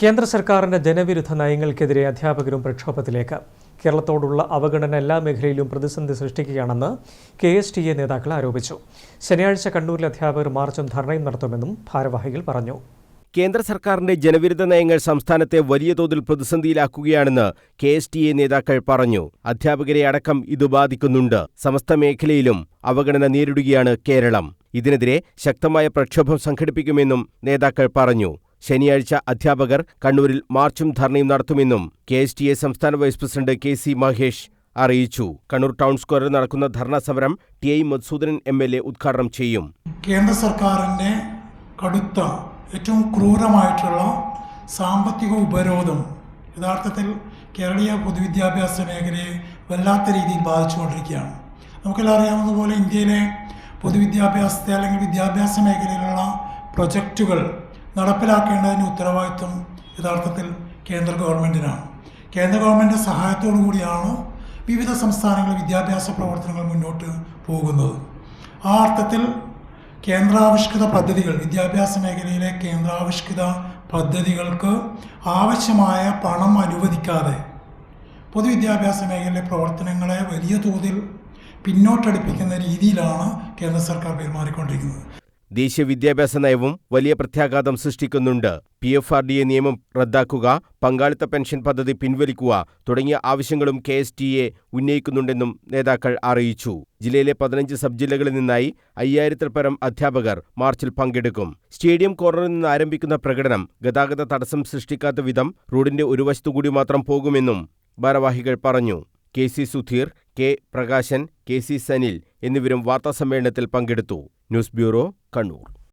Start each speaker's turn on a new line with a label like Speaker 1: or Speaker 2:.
Speaker 1: കേന്ദ്ര സർക്കാരിന്റെ ജനവിരുദ്ധ നയങ്ങൾക്കെതിരെ അധ്യാപകരും പ്രക്ഷോഭത്തിലേക്ക്. കേരളത്തോടുള്ള അവഗണന എല്ലാ മേഖലയിലും പ്രതിസന്ധി സൃഷ്ടിക്കുകയാണെന്ന് കെ എസ് ടി എ നേതാക്കൾ ആരോപിച്ചു. ശനിയാഴ്ച കണ്ണൂരിൽ അധ്യാപകർ മാർച്ചും ധർണയും നടത്തുമെന്നും ഭാരവാഹികൾ പറഞ്ഞു.
Speaker 2: കേന്ദ്ര സർക്കാരിന്റെ ജനവിരുദ്ധ നയങ്ങൾ സംസ്ഥാനത്തെ വലിയ തോതിൽ പ്രതിസന്ധിയിലാക്കുകയാണെന്ന് കെ എസ് ടി എ നേതാക്കൾ പറഞ്ഞു. അധ്യാപകരെ അടക്കം ഇത് ബാധിക്കുന്നുണ്ട്. സമസ്ത മേഖലയിലും അവഗണന നേരിടുകയാണ് കേരളം. ഇതിനെതിരെ ശക്തമായ പ്രക്ഷോഭം സംഘടിപ്പിക്കുമെന്നും നേതാക്കൾ പറഞ്ഞു. ശനിയാഴ്ച അധ്യാപകർ കണ്ണൂരിൽ മാർച്ചും ധർണയും നടത്തുമെന്നും കെ എസ് ടി എ സംസ്ഥാന vice president K C Mahesh അറിയിച്ചു. കണ്ണൂർ ടൗൺ സ്ക്വയറിൽ നടക്കുന്ന ധർണാ സമരം T I Madhusoodanan M L A ഉദ്ഘാടനം ചെയ്യും.
Speaker 3: കേന്ദ്ര സർക്കാരിന്റെ കടുത്ത ഏറ്റവും ക്രൂരമായിട്ടുള്ള സാമ്പത്തിക ഉപരോധം യഥാർത്ഥത്തിൽ കേരളീയ പൊതുവിദ്യാഭ്യാസ മേഖലയെ വല്ലാത്ത രീതിയിൽ ബാധിച്ചുകൊണ്ടിരിക്കുകയാണ്. നമുക്കെല്ലാം അറിയാവുന്നതുപോലെ ഇന്ത്യയിലെ പൊതുവിദ്യാഭ്യാസത്തെ അല്ലെങ്കിൽ വിദ്യാഭ്യാസ മേഖലയിലുള്ള പ്രൊജക്റ്റുകൾ നടപ്പിലാക്കേണ്ടതിന് ഉത്തരവാദിത്വം യഥാർത്ഥത്തിൽ കേന്ദ്ര ഗവൺമെന്റിനാണ് കേന്ദ്ര ഗവൺമെന്റ് സഹായത്തോടു കൂടിയാണ് വിവിധ സംസ്ഥാനങ്ങളിൽ വിദ്യാഭ്യാസ പ്രവർത്തനങ്ങൾ മുന്നോട്ട് പോകുന്നത്. ആ അർത്ഥത്തിൽ കേന്ദ്രാവിഷ്കൃത പദ്ധതികൾ വിദ്യാഭ്യാസ മേഖലയിലെ കേന്ദ്രാവിഷ്കൃത പദ്ധതികൾക്ക് ആവശ്യമായ പണം അനുവദിക്കാതെ പൊതുവിദ്യാഭ്യാസ മേഖലയിലെ പ്രവർത്തനങ്ങളെ വലിയ തോതിൽ പിന്നോട്ടടിപ്പിക്കുന്ന രീതിയിലാണ് കേന്ദ്ര സർക്കാർ പെരുമാറിക്കൊണ്ടിരിക്കുന്നത്.
Speaker 2: ദേശീയ വിദ്യാഭ്യാസ നയവും വലിയ പ്രത്യാഘാതം സൃഷ്ടിക്കുന്നുണ്ട്. P F R D A നിയമം റദ്ദാക്കുക പങ്കാളിത്ത പെൻഷൻ പദ്ധതി പിൻവലിക്കുക തുടങ്ങിയ ആവശ്യങ്ങളും കെ എസ് ടി എ ഉന്നയിക്കുന്നുണ്ടെന്നും നേതാക്കൾ അറിയിച്ചു. ജില്ലയിലെ പതിനഞ്ച് സബ് ജില്ലകളിൽ നിന്നായി അയ്യായിരത്തിൽ പരം അധ്യാപകർ മാർച്ചിൽ പങ്കെടുക്കും. സ്റ്റേഡിയം കോർണറിൽ നിന്ന് ആരംഭിക്കുന്ന പ്രകടനം ഗതാഗത തടസ്സം സൃഷ്ടിക്കാത്ത വിധം റോഡിന്റെ ഒരു വശത്തുകൂടി മാത്രം പോകുമെന്നും ഭാരവാഹികൾ പറഞ്ഞു. K C Sudheer K Prakashan K C Sanil എന്നിവരും വാർത്താസമ്മേളനത്തിൽ പങ്കെടുത്തു. News bureau Kannur.